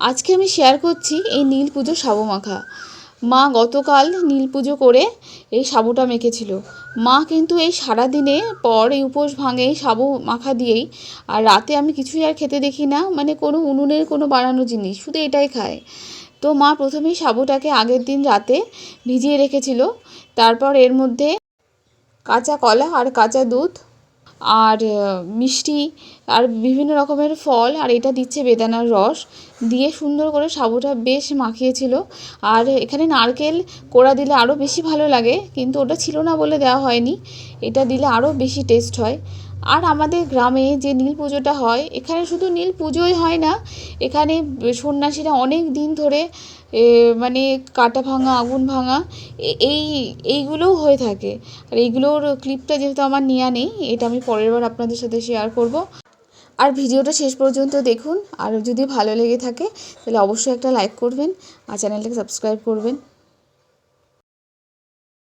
আজকে আমি শেয়ার করছি এই নীল পুজো সাবু মাখা মা গতকাল নীল পুজো করে এই সাবুটা মেখেছিল। মা কিন্তু এই সারা দিনে পর এই উপোস ভাঙে এই সাবু মাখা দিয়েই, আর রাতে আমি কিছুই আর খেতে দেখি না মানে কোনো উনুনের কোনো বানানো জিনিস, শুধু এটাই খায়। তো মা প্রথমেই সাবুটাকে আগের দিন রাতে ভিজিয়ে রেখেছিল, তারপর এর মধ্যে কাঁচা কলা আর কাঁচা দুধ আর মিষ্টি আর বিভিন্ন রকমের ফল, আর এটা দিচ্ছে বেদানার রস। দিয়ে সুন্দর করে সাবুটা বেশ মাখিয়েছিল। আর এখানে নারকেল কোড়া দিলে আরও বেশি ভালো লাগে, কিন্তু ওটা ছিল না বলে দেওয়া হয়নি। এটা দিলে আরও বেশি টেস্ট হয়। আর আমাদের গ্রামে যে নীল পুজোটা হয়, এখানে শুধু নীল পুজোই হয় না, এখানে সন্ন্যাসীরা অনেক দিন ধরে মানে কাটা ভাঙা, আগুন ভাঙা এই, এইগুলোও হয়ে থাকে। আর এইগুলোর ক্লিপটা যেহেতু আমার নেওয়া নেই, এটা আমি পরের বার আপনাদের সাথে শেয়ার করব। আর ভিডিওটা শেষ পর্যন্ত দেখুন, আর যদি ভালো লেগে থাকে, তাহলে অবশ্যই একটা লাইক করবেন, আর চ্যানেলটাকে সাবস্ক্রাইব করবেন।